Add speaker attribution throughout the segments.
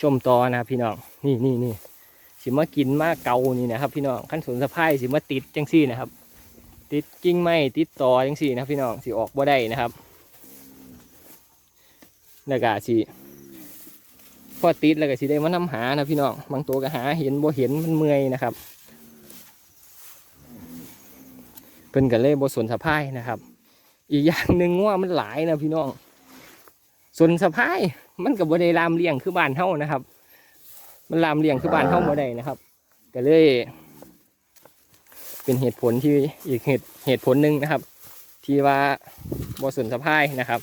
Speaker 1: ชมต่อนะพี่น้องนี่นี่นี่สิมากินมาเกานี่นะครับ พี่น้องขั้นสนสะพายสิมาติดจังซี่นะครับ ติดกิ่งไม้ติดต่อจังซี่นะพี่น้องสิออกบ่ได้นะครับแล้วก็สิพอติดแล้วก็สิได้มานำหานะพี่น้องบางตัวก็หาเห็นบ่เห็นมันเมื่อยนะครับเพิ่นก็เลยบ่สนสะพายนะครับ อีกอย่างหนึ่งว่ามันหลายนะพี่น้อง สนสะพายมันกับบ่ได้ลามเลี้ยงคือบ้านเฮานะครับ มันลามเลี้ยงคือบ้านเฮาบ่ได้นะครับก็เลย เป็นเหตุผลที่อีกเหตุเหตุผลหนึ่งนะครับ ที่ว่าบ่สนสะพายนะครับ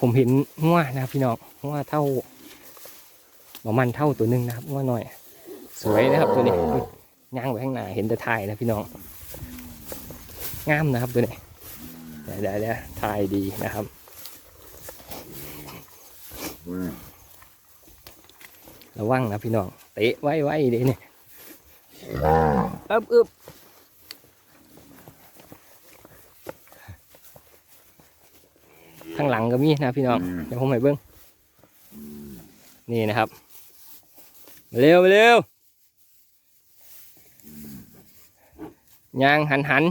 Speaker 1: ผมเห็นง่วนะครับพี่น้องง่วเท่าประมาณเท่าตัวหนึ่งนะครับง่วหน่อย สวยนะครับตัวนี้อุ๊ยย่างไปข้างหน้าเห็นแต่ถ่ายนะพี่น้องงามนะครับตัวนี้ เดี๋ยวเดี๋ยวเดี๋ยวถ่ายดีนะครับระวังนะพี่น้อง เตะไว้ไว้เดี๋ยวนี่อึบอึบข้างหลังก็มีนะพี่น้อง เดี๋ยวผมให้เบิ้งนี่นะครับ เร็วเร็วยางหันหัน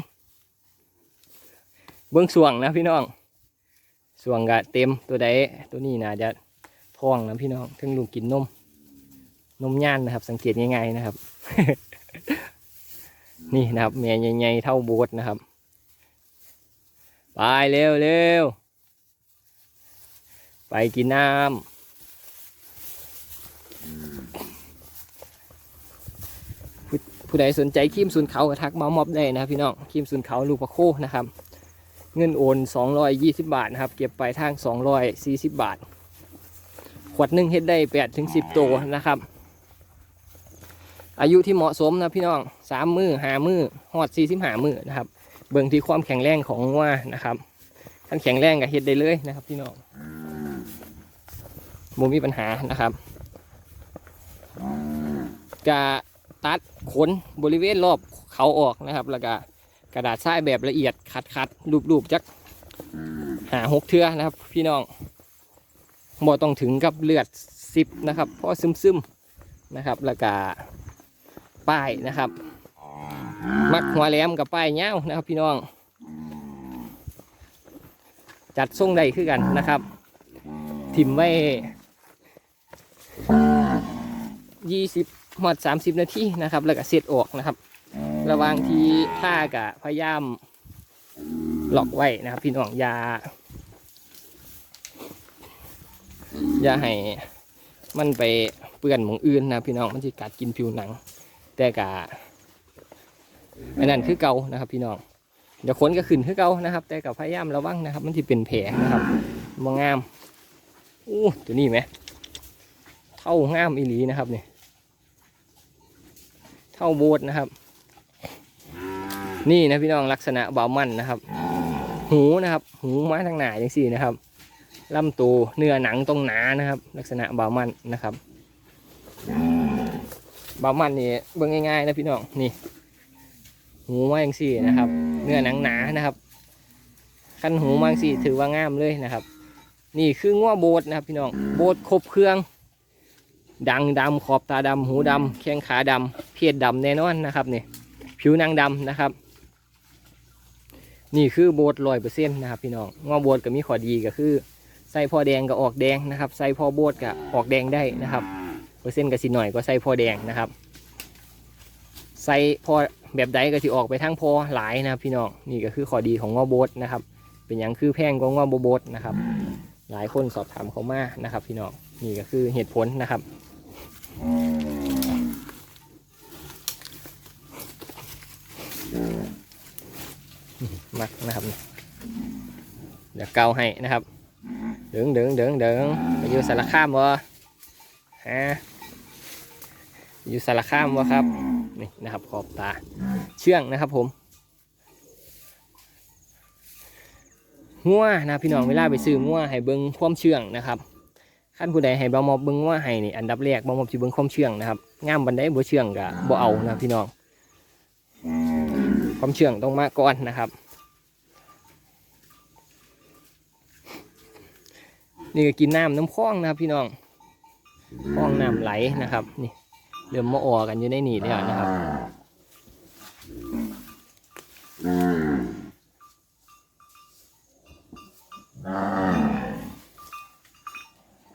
Speaker 1: เบื้องสวงนะพี่น้องสวงกะเต็มตัวใดตัวนี้นะจะท้องนะพี่น้องถึงลูกกินนม นมย่านนะครับ สังเกตง่ายๆนะครับ นี่นะครับแม่ใหญ่ๆเท่าโบสนะครับไปเร็วเร็วไปกินน้ำผู้ใดสนใจครีมศูนเขาก็ทักมามอบได้นะครับพี่น้องครีมศูนเขาลูกประโคนะครับ เงินโอน 220 บาทนะครับ เก็บไปทาง 240 บาท ขวดหนึ่งเฮ็ดได้8ถึง10 ตัวนะครับ อายุที่เหมาะสมนะพี่น้อง 3 มือหามือหอด 45 มือนะครับ เบิ่งที่ความแข็งแรงของว่านะครับท่านแข็งแรงก็เฮ็ดได้เลยนะครับพี่น้องบ่มีปัญหานะครับกะตัดขนบริเวณรอบเขาออกนะครับ แล้วก็ กระดาษทรายแบบละเอียดขัดขัดรูปรูปๆจักหาหกเทือนะครับ พี่น้องบ่ต้องถึงกับเลือดสิบนะครับเพราะซึมซึมๆนะครับ แล้วก็ป้ายนะครับ มักหัวแหลมกับป้ายเงาวนะครับ พี่น้อง จัดทรงใดคือกันนะครับ ถิ่มไว้ยี่สิบหมด30นาทีนะครับ แล้วก็เสร็จออกนะครับ ระว่างที่ท่ากะพยายามหลอกไว้นะครับ พี่น้องยาอย่าให้มันไปเปื้อนหมองอื่นนะพี่น้องมันจะกัดกินผิวหนัง แต่กะอันนั้นคือเกานะครับ พี่น้องเดี๋ยวขนก็ขึ้นคือเกานะครับ แต่กับพยายามระวังนะครับ มันจะเป็นแผลนะครับมองงามอู้ตัวนี้ไหมเท่างามอีหลีนะครับเนี่ยเท่าโบสนะครับ นี่นะพี่น้องลักษณะเบามันนะครับ หูนะครับ หูไม้ทางหนาอย่างสี่นะครับลำตัวเนื้อหนังตรงหนานะครับ ลักษณะเบามันนะครับเบามันนี่เบิ่งง่ายๆนะพี่น้องนี่ หูมาอย่างสี่นะครับ เนื้อหนังหนานะครับขั้นหูมาอย่างสี่ถือว่างามเลยนะครับ นี่คือง้อโบสนะครับพี่น้องโบสครบเครื่อง ดังดำขอบตาดำหูดำแข้งขาดำเพศดำแน่นอนนะครับนี่ผิวหนางดำนะครับ นี่คือโบสลอยเปอร์เซ็นต์นะครับพี่น้องงอโบสก็มีข้อดีก็คือใส่พอแดงก็ออกแดงนะครับใส่พอโบสก็ออกแดงได้นะครับเปอร์เซ็นต์ก็สิหน่อยก็ใส่พอแดงนะครับใส่พอแบบใดก็สิออกไปทั้งพอหลายนะครับพี่น้องนี่ก็คือข้อดีของงอโบสนะครับ เป็นอย่างคือแพงกว่างอโบโบสนะครับ หลายคนสอบถามเขามานะครับ พี่น้องนี่ก็คือเหตุผลนะครับ มักนะครับเดี๋ยวเกาให้นะครับเดิงเดิงเดิงเดิงไปอยู่สารคามวะฮะอยู่สารคามวะครับนี่นะครับขอบตาเชื่องนะครับผมงัวนะพี่น้องเวลาไปซื้องัวให้เบิ้งความเชื่องนะครับขั้นผู้ใดให้บอมอบเบิ้งงัวให้นี่อันดับแรกบอมอบจะเบิ้งความเชื่องนะครับงามบันไดบ่เชื่องกะบ่เอานะพี่น้อง ความเชื่องต้องมาก่อนนะครับ นี่ก็กินน้ำน้ำคลองนะครับ พี่น้องคลองน้ำไหลนะครับนี่เริ่มมาออกันอยู่ในนี่แล้วนะครับ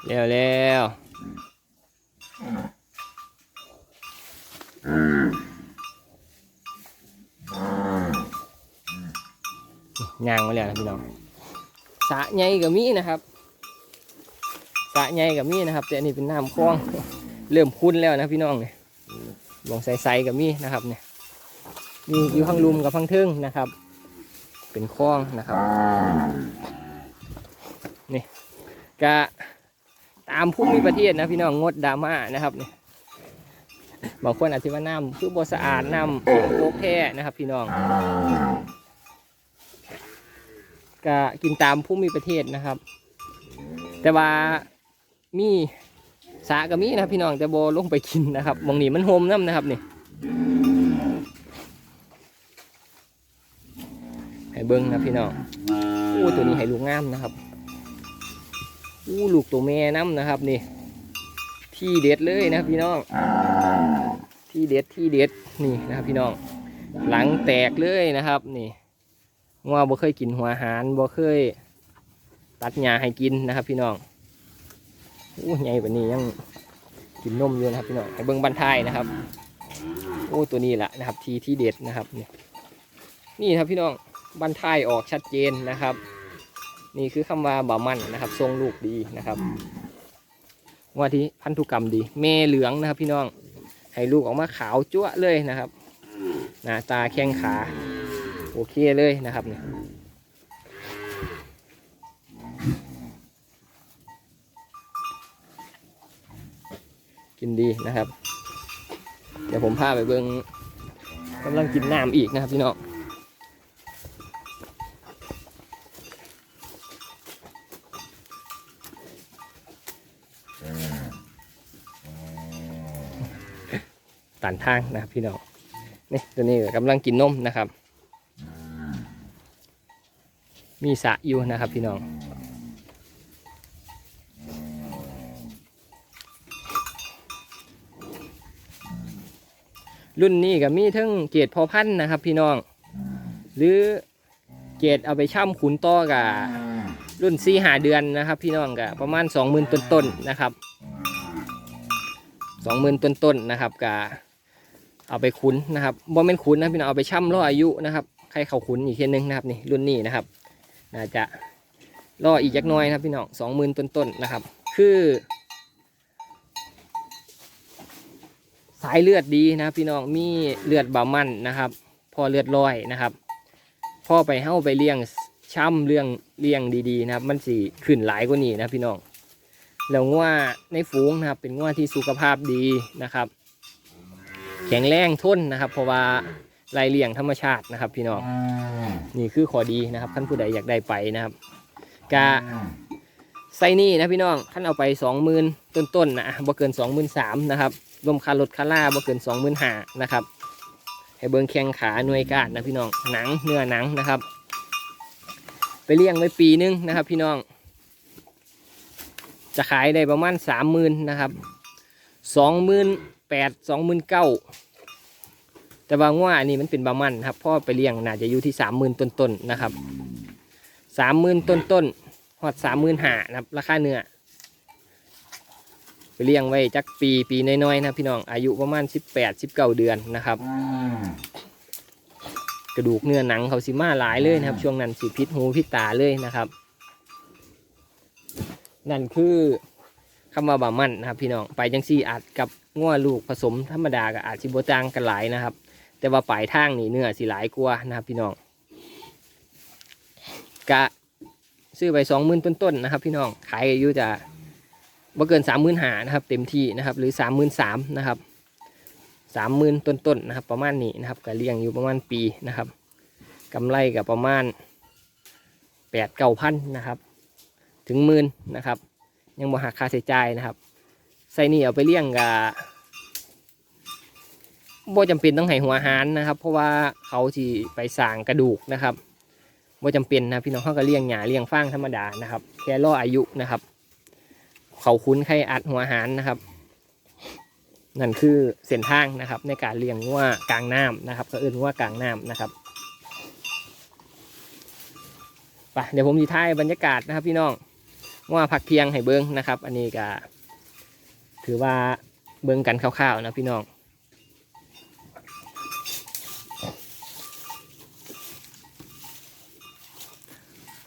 Speaker 1: เร็วเร็ว ยางมาแล้วนะพี่น้องสะใหญ่กับมีนะครับสะใหญ่กับมีนะครับ แต่อันนี้เป็นน้ำคลอง เริ่มคุ้นแล้วนะพี่น้องเนี่ยลองใสๆกับมีนะครับเนี่ยมีอยู่ข้างลุมกับข้างเทิงนะครับ เป็นคลองนะครับนี่กะตามภูมิประเทศนะพี่น้องงดดราม่านะครับเนี่ยบางคนอาจจะว่าน้ำคือบสะอาดน้ำโลกแท้นะครับ พี่น้อง กะกินตามภูมิประเทศนะครับ แต่ว่ามีสากับมีนะพี่น้องแต่โบลงไปกินนะครับบางนี้มันโฮมน้ำนะครับนี่ให้เบิ้งนะพี่น้องอู้ตัวนี้ให้ลูกงามนะครับอู้ลูกตัวแม่น้ำนะครับนี่ ที่เด็ดเลยนะพี่น้อง ที่เด็ดที่เด็ดนี่นะครับพี่น้อง หลังแตกเลยนะครับนี่ งัวบ่เคยกินหัวอาหารบ่เคย ตัดหญ้าให้กินนะครับ พี่น้องอู้ใหญ่กว่านี้ยังกินนมอยู่นะครับพี่น้องให้เบิ่งบันทายนะครับโอ้ตัวนี้แหละนะครับ ที่ที่เด็ดนะครับนี่นี่ครับพี่น้องบันทายออกชัดเจนนะครับ นี่คือคำว่าบ่ามันนะครับ ทรงลูกดีนะครับว่าที่พันธุกรรมดีเมเหลืองนะครับ พี่น้องให้ลูกออกมาขาวจั๊วะเลยนะครับหน้าตาแข้งขา โอเคเลยนะครับเนี่ยกินดีนะครับ เดี๋ยวผมพาไปเบิ้งกำลังกินน้ำอีกนะครับพี่น้องตันทางนะครับพี่น้องนี่ตัวนี้ก็กำลังกินนมนะครับ มีสะอยู่นะครับพี่น้องรุ่นนี้ก็มีทั้งเกรดพอพันธ์นะครับพี่น้อง หรือเกรดเอาไปช่ำขุนต่อกับรุ่นซีหาเดือนนะครับ พี่น้องกับประมาณสองหมื่นต้นๆนนะครับสองหมื่นต้นๆนนะครับกะเอาไปคุ้นนะครับบ่แม่นคุ้นนะพี่น้องเอาไปช่ำล่ออายุนะครับใครเขาคุ้นอีกเทีนึงนะครับนี่รุ่นนี้นะครับ น่าจะล่ออีกยักน้อยนะครับพี่น้องสองหมื่นต้นๆนะครับ คือ สายเลือดดีนะพี่น้องมีเลือดบามันนะครับ พอเลือดลอยนะครับพ่อไปเฮ้าไปเลี้ยงช่ำเลี้ยงเลี้ยงดีๆนะครับ มันสีขึ้นหลายกว่านี้นะพี่น้องแล้วงัวในฝูงนะครับเป็นงัวที่สุขภาพดีนะครับ แข็งแรงทนนะครับ เพราะว่า ไรเลี้ยงธรรมชาตินะครับ พี่น้องนี่คือข้อดีนะครับท่านผู้ใดอยากได้ไปนะครับกะไซนี่นะพี่น้องท่านเอาไปสองหมื่นต้นๆนะบ่เกินสองหมื่นสามนะครับรวมค่ารถค่าล่าบ่เกินสองหมื่นห้านะครับให้เบิ้งแข้งขาหน่วยก้านนะพี่น้องหนังเนื้อหนังนะครับ ไปเลี้ยงไว้ปีนึงนะครับ พี่น้อง จะขายได้ประมาณสามหมื่นนะครับสองหมื่นแปดสองหมื่นเก้า แต่บางว่าอันนี้มันเป็นบามันครับพ่อไปเลี้ยงน่าจะอยู่ที่สามหมื่นต้นๆนะครับสามหมื่นต้นๆหอดสามหมื่นหานะครับราคาเนื้อไปเลี้ยงไว้จักปีปีน้อยๆนะครับพี่น้องอายุประมาณสิบแปดสิบเก้าเดือนนะครับ กระดูกเนื้อหนังเขาสิมาหลายเลยนะครับ ช่วงนั้นสิพิษหูพิษตาเลยนะครับ นั่นคือคำว่าบามันนะครับพี่น้องไปจังซี่อาจกับง้อลูกผสมธรรมดากับอาจสิบต่างกันหลายนะครับ แต่ว่าปลายทางนี่เนื้อสิหลายกว่านะครับพี่น้องกะซื้อไปสองหมื่นต้นๆนะครับ พี่น้องขายอยู่จะบ่เกินสามหมื่นหานะครับ เต็มที่นะครับ หรือสามหมื่นสามนะครับสามหมื่นต้นๆนะครับ ประมาณนี้นะครับก็เลี้ยงอยู่ประมาณปีนะครับกำไรกับประมาณแปดเก้าพันนะครับ ถึงหมื่นนะครับ ยังบ่หักค่าใช้จ่ายนะครับใส่นี่เอาไปเลี้ยงกับ บ่จำเป็นต้องให้หัวหารนะครับ เพราะว่าเขาสิไปสร้างกระดูกนะครับบ่จำเป็นนะพี่น้องเขาก็เลี้ยงหญ้าเลี้ยงฟางธรรมดานะครับ แค่ล่ออายุนะครับ เขาคุ้นไข่อัดหัวหารนะครับนั่นคือเส้นทางนะครับ ในการเลี้ยงงัวกลางน้ำนะครับ ก็เอื่นงัวกลางน้ำนะครับไปเดี๋ยวผมจะถ่ายบรรยากาศนะครับ พี่น้องงัวผักเพียงให้เบิ้งนะครับ อันนี้ก็ถือว่าเบิ้งกันคร่าวๆนะพี่น้อง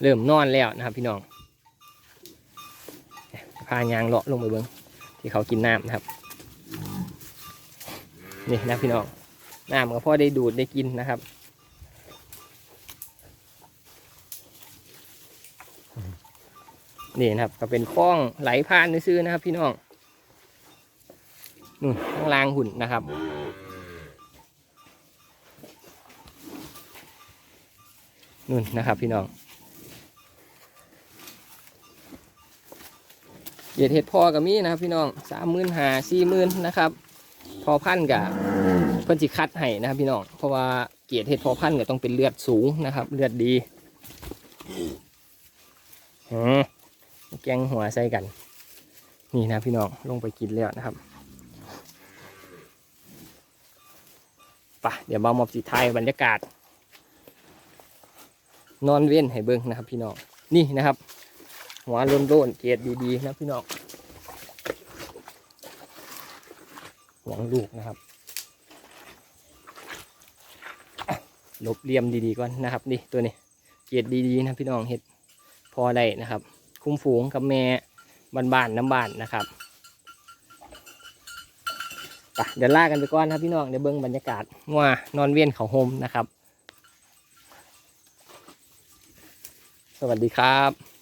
Speaker 1: เริ่มนอนแล้วนะครับ พี่น้องพายางเลาะลงไปเบิ้งที่เขากินน้ำนะครับ นี่นะพี่น้องน้ำก็พ่อได้ดูดได้กินนะครับนี่นะครับก็เป็นคล้องไหลผ่านซื้อนะครับ พี่น้องนู่นข้างล่างหุ่นนะครับนู่นนะครับ พี่น้องเหยีย ดเห็ดพอกับมีนะครับ พี่น้องสามหมื่นหาสี่หมื่นนะครับ พอพันธุ์กับเพิ่นสิคัดให้นะครับ พี่น้องเพราะว่าเกียรติเห็ดพอพันธุ์ก็ต้องเป็นเลือดสูงนะครับ เลือดดีอืมแกงหัวใส่กัน นี่นะพี่น้องลงไปกินแล้วนะครับไปะเดี๋ยวบามอบสีไทยบรรยากาศ นอนเว้นให้เบิ้งนะครับ พี่น้องนี่นะครับ หัวโล้นๆเกียรติดีๆนะพี่น้องหวังลูกนะครับลบเหลี่ยมดีๆก่อนนะครับนี่ตัวนี้เกตดีๆนะพี่น้องเห็ดพอได้นะครับ คุ้มฝูงกับแม่บ้านๆน้ำบ้านนะครับปเดี๋ยวลากันไปก่อนนะครับพี่น้องเดี๋ยวเบิ้งบรรยากาศว่านอนเวียนเขาโฮมนะครับ สวัสดีครับ